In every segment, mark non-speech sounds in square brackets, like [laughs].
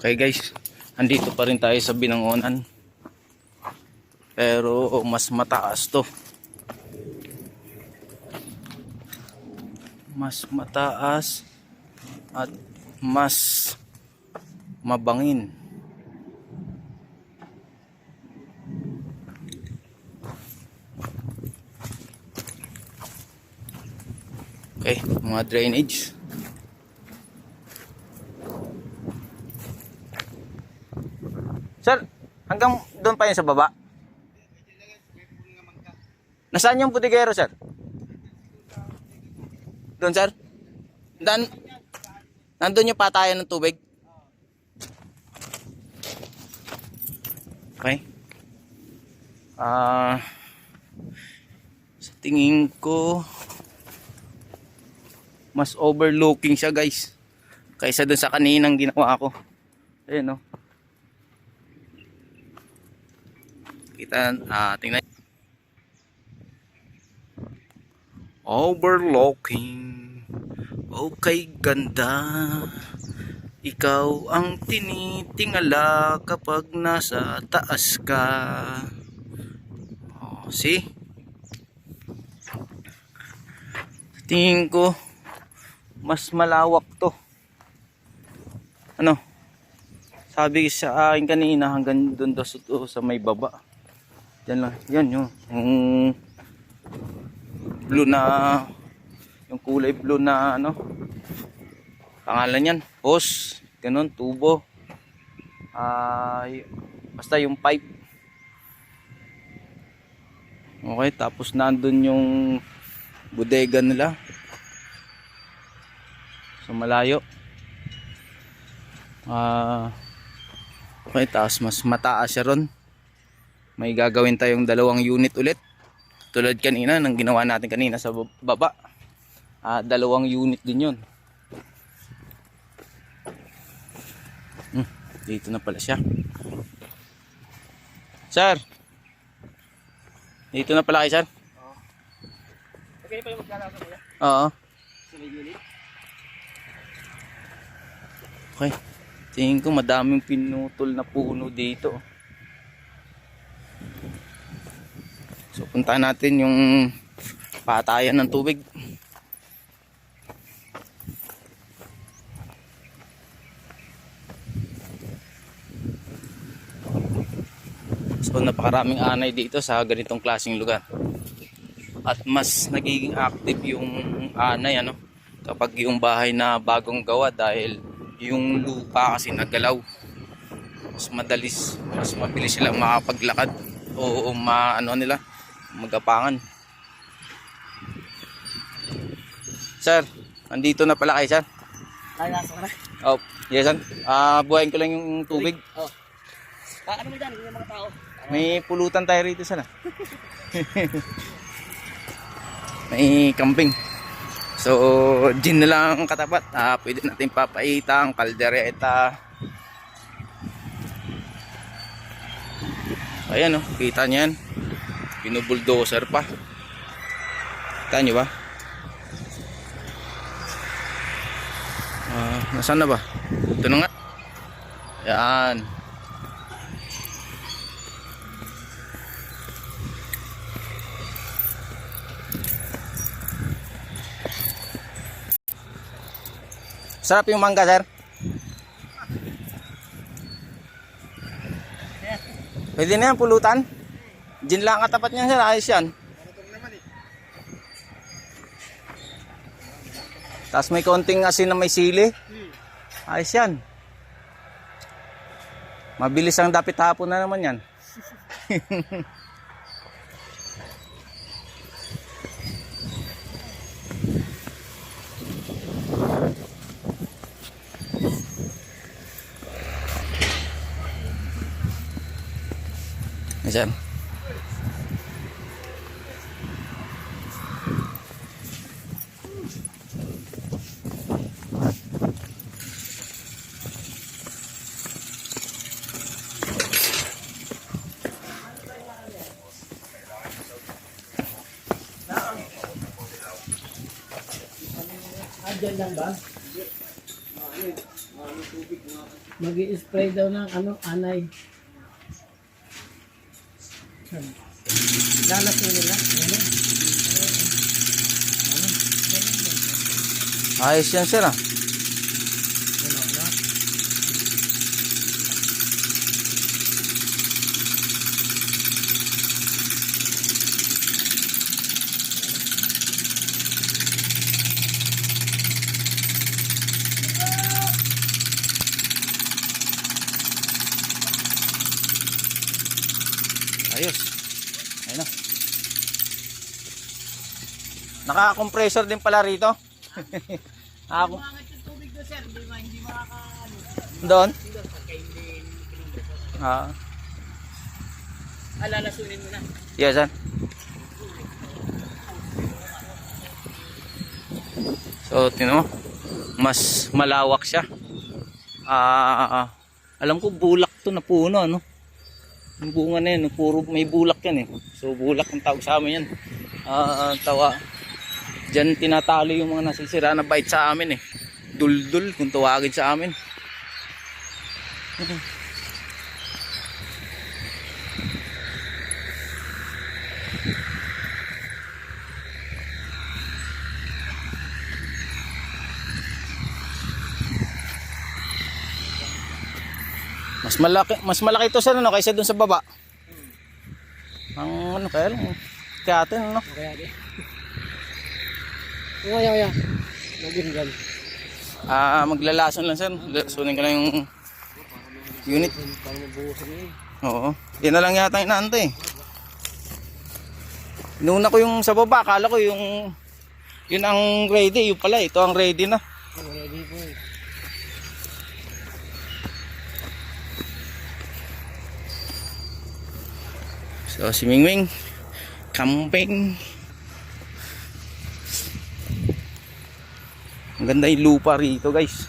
Okay guys, andito pa rin tayo sa binangonan. Pero mas mataas to. Mas mataas at mas mabangin. Okay, mga drainage. Sir, hanggang doon pa yan sa baba? Nasaan yung butigero, sir? Doon, sir? Dan, nandun yung patayan ng tubig? Okay. Ah, sa tingin ko, mas overlooking siya, guys. Kaysa doon sa kaninang ginawa ko. Ayun, no? Kita, ah, tingnan. Overlooking. Okay, ganda. Ikaw ang tinitingala kapag nasa taas ka. Oh, see? Tingin ko, mas malawak to. Ano? Sabi sa akin kanina hanggang doon sa, sa may baba. Yan lang. Yan yung, yung blue na yung kulay blue na ano pangalan yan. Hose. Ganun tubo. Ay basta yung pipe. Okay tapos nandun yung bodega nila. Sa malayo. Ah okay tapos mas mataas siya ron may gagawin tayong dalawang unit ulit. Tulad kanina nang ginawa natin kanina sa baba. Ah, dalawang unit din yun. Hmm, dito na pala siya. Sir! Dito na pala kayo sir? Okay pa yung sa kuya? oo. Okay. Tingin ko madaming pinutol na puno dito so puntahan natin yung patayan ng tubig So napakaraming anay dito sa ganitong klaseng lugar. At mas nagiging active yung anay ano kapag yung bahay na bagong gawa dahil yung lupa kasi nagalaw. Mas madalis, mas mabilis silang makapaglakad o ma ano nila magapangan. Sir, andito na pala kayo, sir. Ay, nasa ka na. Oh, yes, sir. Ah, buhayin ko lang yung tubig. Oh. Ah, ano mo dyan? Yung mga tao. May pulutan tayo rito sana. [laughs] May camping. So, gin na lang ang katapat. Ah, pwede natin papaita ang kaldereta. Ayan oh, kita niyan. Binubuldozer pa. Kita niyo ba? Ah, nasaan na ba? Ito na nga. Yan. Sarap yung mangga, sir. Pwede na yan, pulutan. Gin lang katapat niyan, sir. Ayos yan. Tapos may konting asin na may sili. Ayos yan. Mabilis ang dapit hapon na naman yan. [laughs] Ayan. Andyan lang ba? Mag-i-spray daw ng ano, anay. Lalaso nila. Ano? Ayos yan sir ah. Naka-compressor din pala rito. [laughs] Ako. Doon. Ah, Ah, lalasunin mo na. yes sir. So, tinan mo. Mas malawak siya. Ah, alam ko bulak to na puno, ano? Yung bunga na yun, puro may bulak yan eh. So, bulak ang tawag sa amin yan. Ah, tawa. Diyan tinatalo yung mga nasisira na bite sa amin eh. Duldul kung tawagin sa amin. Mas malaki, mas malaki ito sa ano kaysa dun sa baba. Ang ano kaya lang, kaya atin ano. Kaya di. Kaya, kaya. Naging gan. Ah, maglalason lang sir. Lasunin ko lang yung unit. Oo. Yan na lang yata yung inaantay. Inuna ko yung sa baba, akala ko yung yun ang ready, yung pala, ito ang ready na. Ready po. So si Mingming, camping. Ang ganda yung lupa rito guys.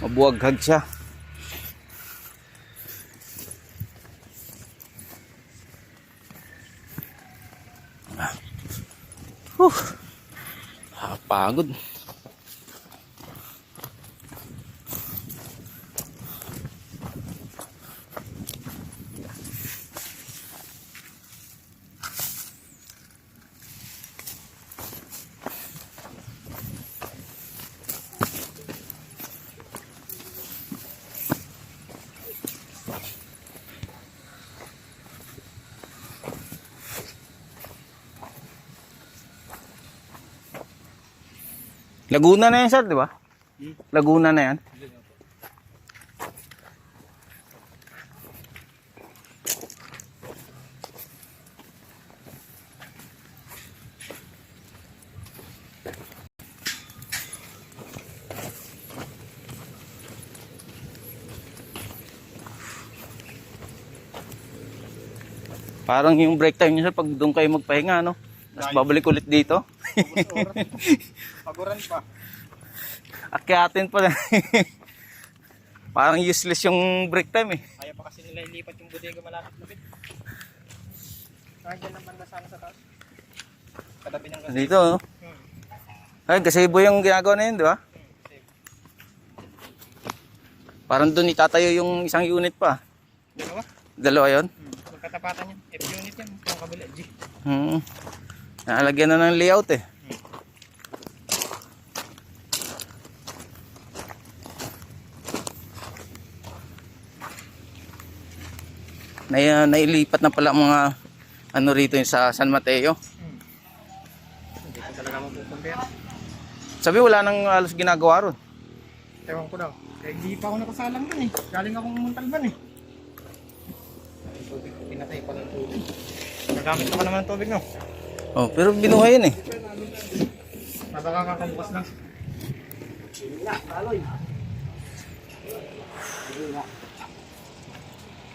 Mabuwaghag siya. Whew. Ah, pagod. Laguna na yan sir, di ba? Laguna na yan. Parang yung break time nyo sir, pag doon kayo magpahinga, no? Tapos babalik ulit dito. [laughs] Paguran pa. Akyatin pa. [laughs] Parang useless yung break time eh. Kaya pa kasi nila ilipat yung bodega malapit-lapit. Kaya naman na sana sa taas. Katabi ng kasi. Dito, no? Ay, gazebo yung ginagawa na yun, di ba? Parang doon itatayo yung isang unit pa. Dalawa? Dalawa yun. Hmm. Magkatapatan yan. F unit yan. Yung kabila G. Hmm. Nalagyan na ng layout eh. Na, nailipat na pala mga ano rito yung sa San Mateo. Hindi ko talaga mapukumpera. Sabi wala nang halos ginagawa ron. Ewan ko daw. Eh, hindi pa ako nakasalang dun eh. Galing akong Montalban eh. Pinatay pa ng tubig. Nagamit ko pa naman ng tubig no. Oh, pero binuhay yun eh. Mabaka kakambukas lang.